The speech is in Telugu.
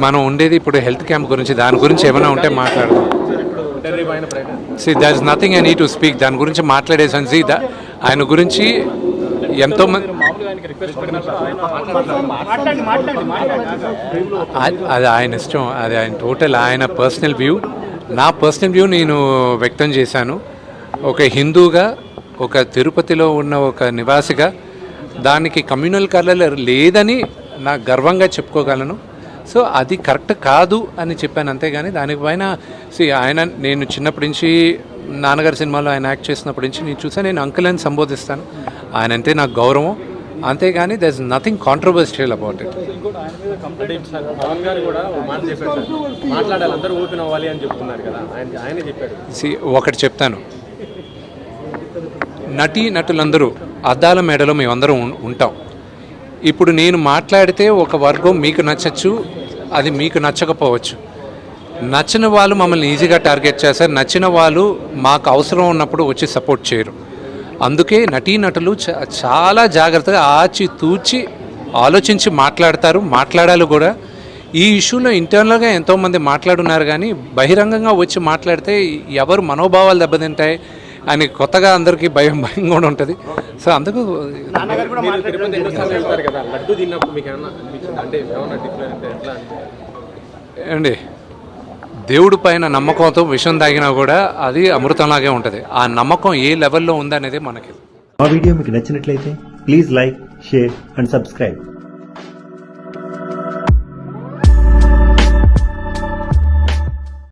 మనం ఉండేది ఇప్పుడు హెల్త్ క్యాంప్ గురించి దాని గురించి ఏమైనా ఉంటే మాట్లాడదాం. See there is nothing I need to speak దాని గురించి మాట్లాడేసాను సి ఆయన గురించి ఎంతో మంది అది- అది ఆయన ఇష్టం. అది ఆయన టోటల్ ఆయన పర్సనల్ వ్యూ నా పర్సనల్ వ్యూ నేను వ్యక్తం చేశాను. ఒక హిందూగా ఒక తిరుపతిలో ఉన్న ఒక నివాసిగా దానికి కమ్యూనల్ కలర్ లేదని నా గర్వంగా చెప్పుకోగలను. సో అది కరెక్ట్ కాదు అని చెప్పాను అంతేగాని దానిపైన సి ఆయన నేను చిన్నప్పటి నుంచి నాన్నగారి సినిమాలో ఆయన యాక్ట్ చేసినప్పటి నుంచి నేను చూసాను నేను అంకుల్ అని సంబోధిస్తాను. ఆయన అంటే నాకు గౌరవం. అంతేగాని there is nothing controversial about it ఒకటి చెప్తాను. నటీ నటులందరూ అద్దాల మేడలో మేమందరం ఉంటాం. ఇప్పుడు నేను మాట్లాడితే ఒక వర్గం మీకు నచ్చచ్చు అది మీకు నచ్చకపోవచ్చు. నచ్చిన వాళ్ళు మమ్మల్ని ఈజీగా టార్గెట్ చేస్తారు. నచ్చిన వాళ్ళు మాకు అవసరం ఉన్నప్పుడు వచ్చి సపోర్ట్ చేయరు. అందుకే నటీనటులు చ- చాలా జాగ్రత్తగా ఆచి తూచి ఆలోచించి మాట్లాడతారు. మాట్లాడాలి కూడా. ఈ ఇష్యూలో ఇంటర్నల్గా ఎంతోమంది మాట్లాడున్నారు కానీ బహిరంగంగా వచ్చి మాట్లాడితే ఎవరు మనోభావాలు దెబ్బతింటాయి? అని కొత్తగా అందరికీ భయం భయం కూడా ఉంటుంది. సో అందుకు ఏమండి దేవుడి పైన నమ్మకంతో విషం తాగినా కూడా అది అమృతంలాగే ఉంటుంది. ఆ నమ్మకం ఏ లెవెల్లో ఉందనేది మనకి. మా వీడియో మీకు నచ్చినట్లయితే please like share and subscribe.